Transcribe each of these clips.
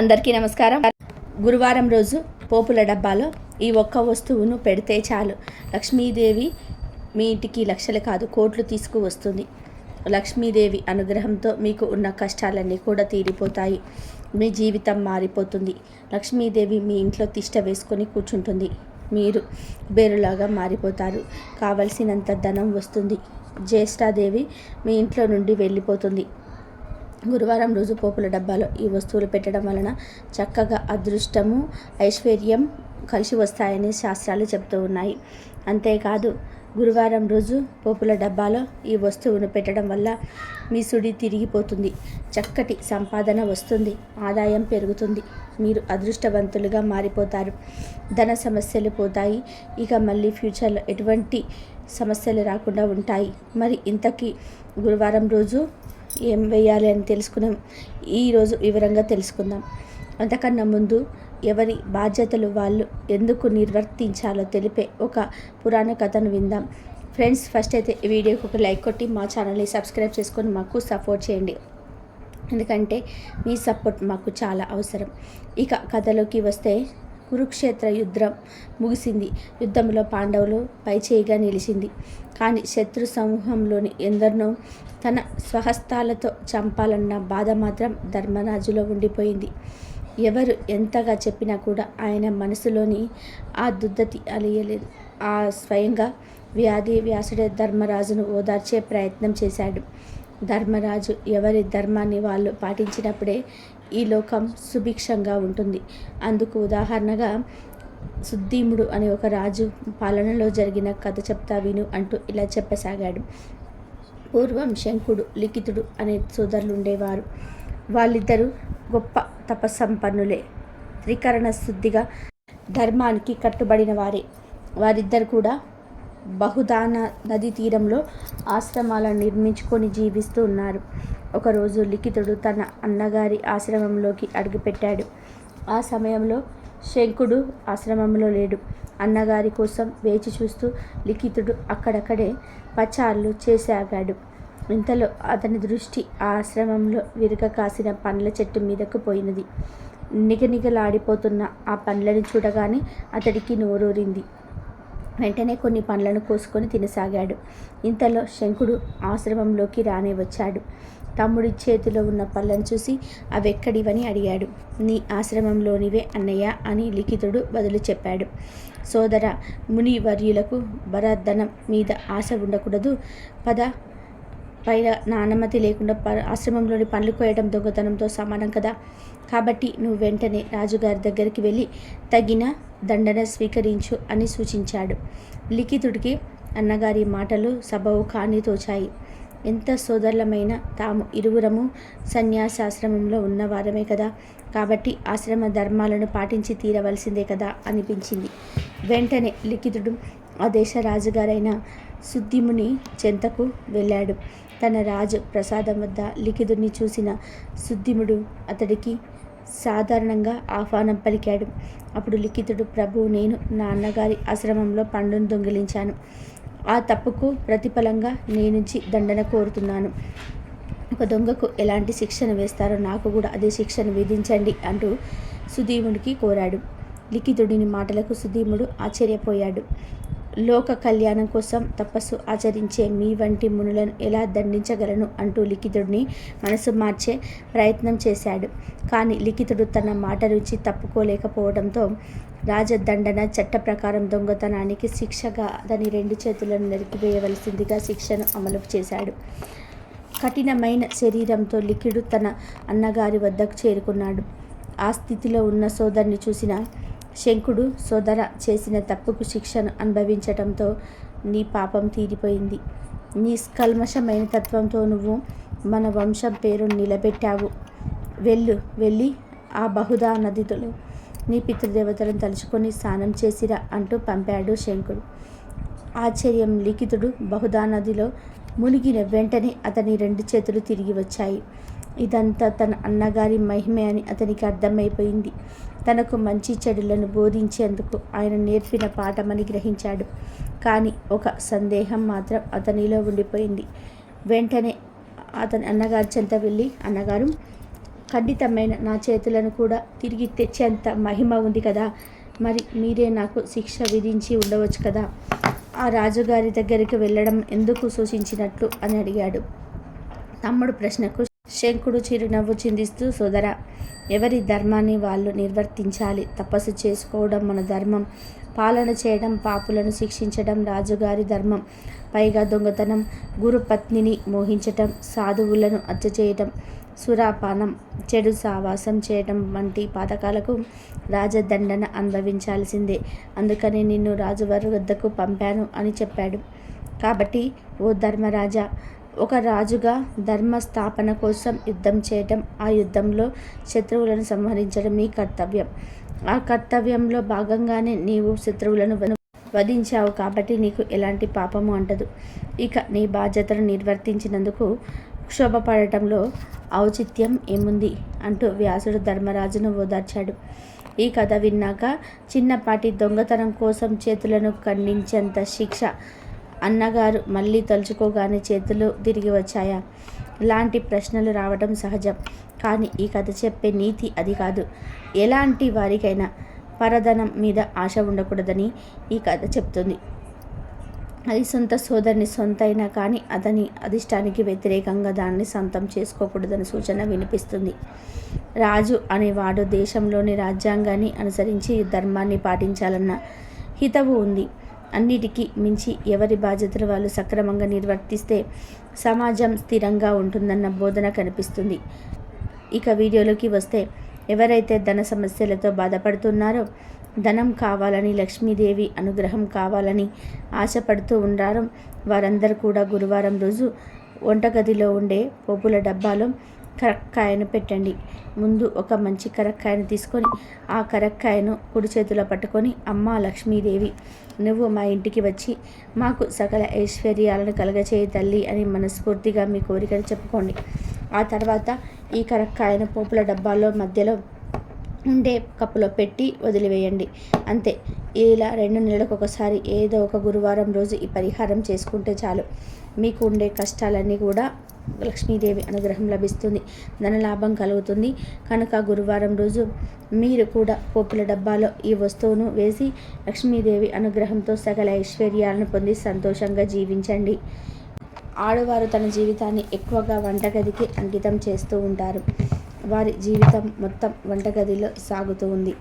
అందరికీ నమస్కారం. గురువారం రోజు పోపుల డబ్బాలో ఈ ఒక్క వస్తువును పెడితే చాలు. లక్ష్మీదేవి మీ ఇంటికి లక్షలు కాదు కోట్లు తీసుకువస్తుంది. లక్ష్మీదేవి అనుగ్రహంతో మీకు ఉన్న కష్టాలన్నీ కూడా తీరిపోతాయి. మీ జీవితం మారిపోతుంది. లక్ష్మీదేవి మీ ఇంట్లో తిష్ట వేసుకొని కూర్చుంటుంది. మీరు బేరులాగా మారిపోతారు. కావలసినంత ధనం వస్తుంది. జ్యేష్ఠాదేవి మీ ఇంట్లో నుండి వెళ్ళిపోతుంది. గురువారం రోజు పోపుల డబ్బాలో ఈ వస్తువులు పెట్టడం వలన చక్కగా అదృష్టము ఐశ్వర్యం కలిసి వస్తాయని శాస్త్రాలు చెబుతూ ఉన్నాయి. అంతేకాదు గురువారం రోజు పోపుల డబ్బాలో ఈ వస్తువును పెట్టడం వల్ల మీ సుడి తిరిగిపోతుంది. చక్కటి సంపాదన వస్తుంది. ఆదాయం పెరుగుతుంది. మీరు అదృష్టవంతులుగా మారిపోతారు. ధన సమస్యలు పోతాయి. ఇక మళ్ళీ ఫ్యూచర్లో ఎటువంటి సమస్యలు రాకుండా ఉంటాయి. మరి ఇంతకీ గురువారం రోజు ఏం వేయాలి అని తెలుసుకున్నాం. ఈరోజు వివరంగా తెలుసుకుందాం. అంతకన్నా ముందు ఎవరి బాధ్యతలు వాళ్ళు ఎందుకు నిర్వర్తించాలో తెలిపే ఒక పురాణ కథను విందాం. ఫ్రెండ్స్ ఫస్ట్ అయితే ఈ వీడియోకి ఒక లైక్ కొట్టి మా ఛానల్ని సబ్స్క్రైబ్ చేసుకొని మాకు సపోర్ట్ చేయండి. ఎందుకంటే మీ సపోర్ట్ మాకు చాలా అవసరం. ఇక కథలోకి వస్తే కురుక్షేత్ర యుద్ధం ముగిసింది. యుద్ధంలో పాండవులు పైచేయిగా నిలిచింది. కానీ శత్రు సమూహంలోని ఎందరినో తన స్వహస్తాలతో చంపాలన్న బాధ మాత్రం ధర్మరాజులో ఉండిపోయింది. ఎవరు ఎంతగా చెప్పినా కూడా ఆయన మనసులోని ఆ దుద్దతి అలియలేదు. ఆ స్వయంగా వ్యాధి వ్యాసుడే ధర్మరాజును ఓదార్చే ప్రయత్నం చేశాడు. ధర్మరాజు ఎవరి ధర్మాన్ని వాళ్ళు పాటించినప్పుడే ఈ లోకం సుభిక్షంగా ఉంటుంది. అందుకు ఉదాహరణగా సుద్దీముడు అనే ఒక రాజు పాలనలో జరిగిన కథ చెప్తా విను అంటూ ఇలా చెప్పసాగాడు. పూర్వం శంకుడు లిఖితుడు అనే సోదరులు ఉండేవారు వాళ్ళిద్దరూ గొప్ప తపస్సంపన్నులే. త్రికరణ శుద్ధిగా ధర్మానికి కట్టుబడిన వారే వారిద్దరు కూడా బహుదాన నది తీరంలో ఆశ్రమాలను నిర్మించుకొని జీవిస్తూ ఉన్నారు. ఒకరోజు లిఖితుడు తన అన్నగారి ఆశ్రమంలోకి అడుగుపెట్టాడు. ఆ సమయంలో శంకుడు ఆశ్రమంలో లేడు. అన్నగారి కోసం వేచి చూస్తూ లిఖితుడు అక్కడక్కడే పచార్లు చేసాగాడు. ఇంతలో అతని దృష్టి ఆ ఆశ్రమంలో విరగ కాసిన పండ్ల చెట్టు మీదకు పోయినది. నిగనిగలాడిపోతున్న ఆ పండ్లను చూడగానే అతడికి నోరూరింది. వెంటనే కొన్ని పండ్లను కోసుకొని తినసాగాడు. ఇంతలో శంకుడు ఆశ్రమంలోకి రానే వచ్చాడు. తమ్ముడి చేతిలో ఉన్న పళ్ళను చూసి అవెక్కడివని అడిగాడు. నీ ఆశ్రమంలోనివే అన్నయ్య అని లిఖితుడు బదులు చెప్పాడు. సోదర ముని వర్యులకు బరధనం మీద ఆశ ఉండకూడదు. పద పైన నా అనుమతి లేకుండా ప ఆశ్రమంలోని పండ్లు కోయడం దొంగతనంతో సమానం కదా? కాబట్టి నువ్వు వెంటనే రాజుగారి దగ్గరికి వెళ్ళి తగిన దండన స్వీకరించు అని సూచించాడు. లిఖితుడికి అన్నగారి మాటలు సబవు కాని తోచాయి. ఎంత సోదరులమైన తాము ఇరువురము సన్యాసాశ్రమంలో ఉన్నవారమే కదా? కాబట్టి ఆశ్రమ ధర్మాలను పాటించి తీరవలసిందే కదా? అనిపించింది. వెంటనే లిఖితుడు ఆ దేశ రాజుగారైన సుద్దిముని చెంతకు వెళ్ళాడు. తన రాజు ప్రసాదం వద్ద లిఖితుడిని చూసిన సుద్దిముడు అతడికి సాధారణంగా ఆహ్వానం పలికాడు. అప్పుడు లిఖితుడు ప్రభు నేను నా అన్నగారి ఆశ్రమంలో పండును దొంగిలించాను. ఆ తప్పుకు ప్రతిఫలంగా నేనుంచి దండన కోరుతున్నాను. ఒక దొంగకు ఎలాంటి శిక్షణ వేస్తారో నాకు కూడా అదే శిక్షను విధించండి అంటూ సుధీముడికి కోరాడు. లిఖితుడిని మాటలకు సుధీముడు ఆశ్చర్యపోయాడు. లోక కళ్యాణం కోసం తపస్సు ఆచరించే మీ వంటి మునులను ఎలా దండించగలను అంటూ లిఖితుడిని మనసు మార్చే ప్రయత్నం చేశాడు. కానీ లిఖితుడు తన మాట రుచి తప్పుకోలేకపోవడంతో రాజదండన చట్ట ప్రకారం దొంగతనానికి శిక్షగా అతని రెండు చేతులను నరికివేయవలసిందిగా శిక్షను అమలు చేశాడు. కఠినమైన శరీరంతో లిఖిడు తన అన్నగారి వద్దకు చేరుకున్నాడు. ఆ స్థితిలో ఉన్న సోదరుని చూసిన శంకుడు సోదర చేసిన తప్పుకు శిక్షను అనుభవించటంతో నీ పాపం తీరిపోయింది. నిష్కల్మషమైన తత్వంతో నువ్వు మన వంశం పేరు నిలబెట్టావు. వెళ్ళు వెళ్ళి ఆ బహుదా నదిలో నీ పితృదేవతలను తలుచుకొని స్నానం చేసిరా అంటూ పంపాడు శంకుడు. ఆశ్చర్యం లిఖితుడు బహుదా నదిలో మునిగిన వెంటనే అతని రెండు చేతులు తిరిగి వచ్చాయి. ఇదంతా తన అన్నగారి మహిమే అని అతనికి అర్థమైపోయింది. తనకు మంచి చెడులను బోధించేందుకు ఆయన నేర్పిన పాఠమని గ్రహించాడు. కానీ ఒక సందేహం మాత్రం అతనిలో ఉండిపోయింది. వెంటనే అతని అన్నగారి చెంత వెళ్ళి అన్నగారు ఖండితమైన నా చేతులను కూడా తిరిగి తెచ్చేంత మహిమ ఉంది కదా. మరి మీరే నాకు శిక్ష విధించి ఉండవచ్చు కదా. ఆ రాజుగారి దగ్గరికి వెళ్ళడం ఎందుకు సూచించినట్లు? అని అడిగాడు. తమ్ముడు ప్రశ్నకు శంకుడు చిరునవ్వు చిందిస్తూ సోదర ఎవరి ధర్మాన్ని వాళ్ళు నిర్వర్తించాలి? తపస్సు చేసుకోవడం మన ధర్మం. పాలన చేయడం పాపులను శిక్షించడం రాజుగారి ధర్మం. పైగా దొంగతనం గురుపత్నిని మోహించటం సాధువులను హత్య చేయటం సురాపానం చెడు సావాసం చేయటం వంటి పాతకాలకు రాజదండన అనుభవించాల్సిందే. అందుకని నిన్ను రాజువారి వద్దకు పంపాను అని చెప్పాడు. కాబట్టి ఓ ధర్మరాజా ఒక రాజుగా ధర్మ స్థాపన కోసం యుద్ధం చేయటం ఆ యుద్ధంలో శత్రువులను సంహరించడం మీ కర్తవ్యం. ఆ కర్తవ్యంలో భాగంగానే నీవు శత్రువులను వధించావు కాబట్టి నీకు ఎలాంటి పాపము అంటదు. ఇక నీ బాధ్యతను నిర్వర్తించినందుకు క్షోభపడటంలో ఔచిత్యం ఏముంది? అంటూ వ్యాసుడు ధర్మరాజును ఓదార్చాడు. ఈ కథ విన్నాక చిన్నపాటి దొంగతనం కోసం చేతులను ఖండించేంత శిక్ష అన్నగారు మళ్ళీ తలుచుకోగానే చేతులు తిరిగి వచ్చాయా? ఇలాంటి ప్రశ్నలు రావడం సహజం. కానీ ఈ కథ చెప్పే నీతి అది కాదు. ఎలాంటి వారికైనా పరధనం మీద ఆశ ఉండకూడదని ఈ కథ చెప్తుంది. అది సొంత సోదరుని సొంత అయినా కానీ అతని అధిష్టానికి వ్యతిరేకంగా దాన్ని సొంతం చేసుకోకూడదని సూచన వినిపిస్తుంది. రాజు అనేవాడు దేశంలోని రాజ్యాంగాన్ని అనుసరించి ధర్మాన్ని పాటించాలన్న హితవు ఉంది. అన్నిటికీ మించి ఎవరి బాధ్యతలు వాళ్ళు సక్రమంగా నిర్వర్తిస్తే సమాజం స్థిరంగా ఉంటుందన్న బోధన కనిపిస్తుంది. ఇక వీడియోలోకి వస్తే ఎవరైతే ధన సమస్యలతో బాధపడుతున్నారో ధనం కావాలని లక్ష్మీదేవి అనుగ్రహం కావాలని ఆశపడుతూ ఉండారో వారందరూ కూడా గురువారం రోజు వంటగదిలో ఉండే పోపుల డబ్బాలో కరక్కాయను పెట్టండి. ముందు ఒక మంచి కరక్కాయను తీసుకొని ఆ కరక్కాయను కుడి చేతిలో పట్టుకొని అమ్మ లక్ష్మీదేవి నువ్వు మా ఇంటికి వచ్చి మాకు సకల ఐశ్వర్యాలను కలగచేయి తల్లి అని మనస్ఫూర్తిగా మీ కోరికను చెప్పుకోండి. ఆ తర్వాత ఈ కరక్కాయను పోపుల డబ్బాలో మధ్యలో ఉండే కప్పులో పెట్టి వదిలివేయండి. అంతే. ఇలా రెండు నెలలకు ఒకసారి ఏదో ఒక గురువారం రోజు ఈ పరిహారం చేసుకుంటే చాలు. మీకు ఉండే కష్టాలన్నీ కూడా లక్ష్మీదేవి అనుగ్రహం లభిస్తుంది. ధనలాభం కలుగుతుంది. కనుక గురువారం రోజు మీరు కూడా పోపుల డబ్బాలో ఈ వస్తువును వేసి లక్ష్మీదేవి అనుగ్రహంతో సకల ఐశ్వర్యాలను పొంది సంతోషంగా జీవించండి. ఆడవారు తన జీవితాన్ని ఎక్కువగా వంటగదికి అంకితం చేస్తూ ఉంటారు. వారి జీవితం మొత్తం వంటగదిలో సాగుతూ ఉంది.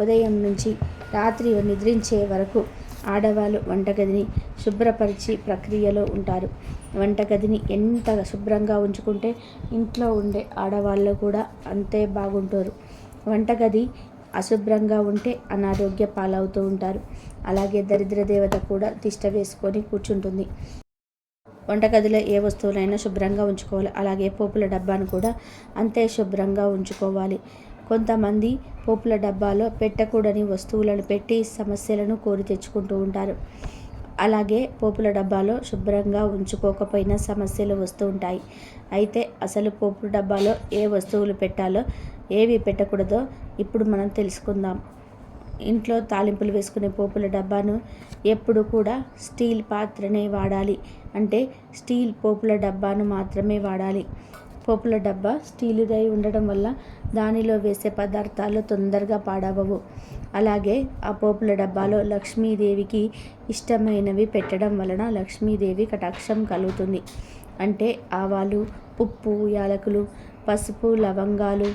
ఉదయం నుంచి రాత్రి నిద్రించే వరకు ఆడవాళ్ళు వంటగదిని శుభ్రపరిచి ప్రక్రియలో ఉంటారు. వంటగదిని ఎంత శుభ్రంగా ఉంచుకుంటే ఇంట్లో ఉండే ఆడవాళ్ళు కూడా అంతే బాగుంటారు. వంటగది అశుభ్రంగా ఉంటే అనారోగ్య పాలవుతూ ఉంటారు. అలాగే దరిద్ర దేవత కూడా తిష్ట వేసుకొని కూర్చుంటుంది. వంటగదిలో ఏ వస్తువులైనా శుభ్రంగా ఉంచుకోవాలి. అలాగే పోపుల డబ్బాను కూడా అంతే శుభ్రంగా ఉంచుకోవాలి. కొంతమంది పోపుల డబ్బాలో పెట్టకూడని వస్తువులను పెట్టి సమస్యలను కోరి తెచ్చుకుంటూ ఉంటారు. అలాగే పోపుల డబ్బాలో శుభ్రంగా ఉంచుకోకపోయినా సమస్యలు వస్తూ ఉంటాయి. అయితే అసలు పోపుల డబ్బాలో ఏ వస్తువులు పెట్టాలో ఏవి పెట్టకూడదో ఇప్పుడు మనం తెలుసుకుందాం. ఇంట్లో తాలింపులు వేసుకునే పోపుల డబ్బాను ఎప్పుడు కూడా స్టీల్ పాత్రనే వాడాలి. అంటే స్టీల్ పోపుల డబ్బాను మాత్రమే వాడాలి. పోపుల డబ్బా స్టీలుదై ఉండడం వల్ల దానిలో వేసే పదార్థాలు తొందరగా పాడవవు. అలాగే ఆ పోపుల డబ్బాలో లక్ష్మీదేవికి ఇష్టమైనవి పెట్టడం వలన లక్ష్మీదేవి కటాక్షం కలుగుతుంది. అంటే ఆవాలు ఉప్పు యాలకులు పసుపు లవంగాలు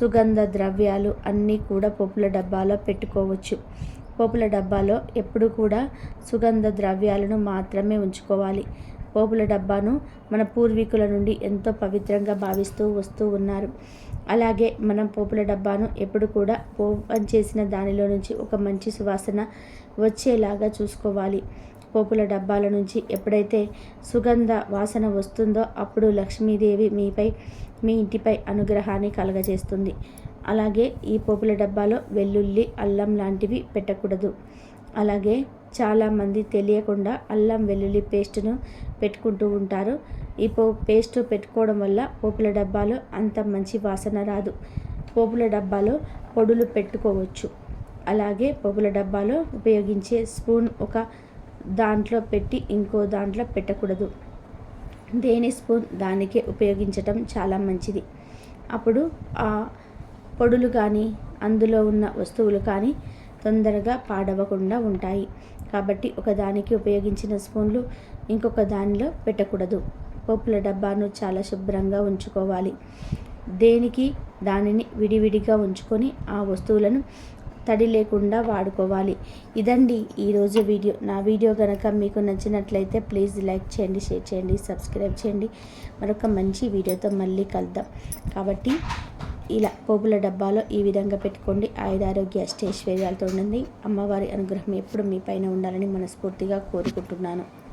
సుగంధ ద్రవ్యాలు అన్నీ కూడా పోపుల డబ్బాలో పెట్టుకోవచ్చు. పోపుల డబ్బాలో ఎప్పుడు కూడా సుగంధ ద్రవ్యాలను మాత్రమే ఉంచుకోవాలి. పోపుల డబ్బాను మన పూర్వీకుల నుండి ఎంతో పవిత్రంగా భావిస్తూ వస్తూ ఉన్నారు. అలాగే మనం పోపుల డబ్బాను ఎప్పుడు కూడా ఓపెన్ చేసిన దానిలో నుంచి ఒక మంచి సువాసన వచ్చేలాగా చూసుకోవాలి. పోపుల డబ్బాల నుంచి ఎప్పుడైతే సుగంధ వాసన వస్తుందో అప్పుడు లక్ష్మీదేవి మీపై మీ ఇంటిపై అనుగ్రహాన్ని కలగజేస్తుంది. అలాగే ఈ పోపుల డబ్బాలో వెల్లుల్లి అల్లం లాంటివి పెట్టకూడదు. అలాగే చాలామంది తెలియకుండా అల్లం వెల్లుల్లి పేస్టును పెట్టుకుంటూ ఉంటారు. ఈ పో పేస్ట్ పెట్టుకోవడం వల్ల పోపుల డబ్బాలో అంత మంచి వాసన రాదు. పోపుల డబ్బాలో పొడులు పెట్టుకోవచ్చు. అలాగే పోపుల డబ్బాలో ఉపయోగించే స్పూన్ ఒక దాంట్లో పెట్టి ఇంకో దాంట్లో పెట్టకూడదు. దేని స్పూన్ దానికే ఉపయోగించటం చాలా మంచిది. అప్పుడు ఆ పొడులు కానీ అందులో ఉన్న వస్తువులు కానీ తొందరగా పాడవకుండా ఉంటాయి. కాబట్టి ఒకదానికి ఉపయోగించిన స్పూన్లు ఇంకొక దానిలో పెట్టకూడదు. పోపుల డబ్బాను చాలా శుభ్రంగా ఉంచుకోవాలి. దేనికి? దానిని విడివిడిగా ఉంచుకొని ఆ వస్తువులను తడి లేకుండా వాడుకోవాలి. ఇదండి ఈరోజు వీడియో. నా వీడియో కనుక మీకు నచ్చినట్లయితే ప్లీజ్ లైక్ చేయండి షేర్ చేయండి సబ్స్క్రైబ్ చేయండి. మరొక మంచి వీడియోతో మళ్ళీ కలుద్దాం. కాబట్టి ఇలా పోపుల డబ్బాలో ఈ విధంగా పెట్టుకోండి. ఆయుధారోగ్య అష్టైశ్వర్యాలతో ఉండండి అమ్మవారి అనుగ్రహం ఎప్పుడు మీ పైన ఉండాలని మనస్ఫూర్తిగా కోరుకుంటున్నాను.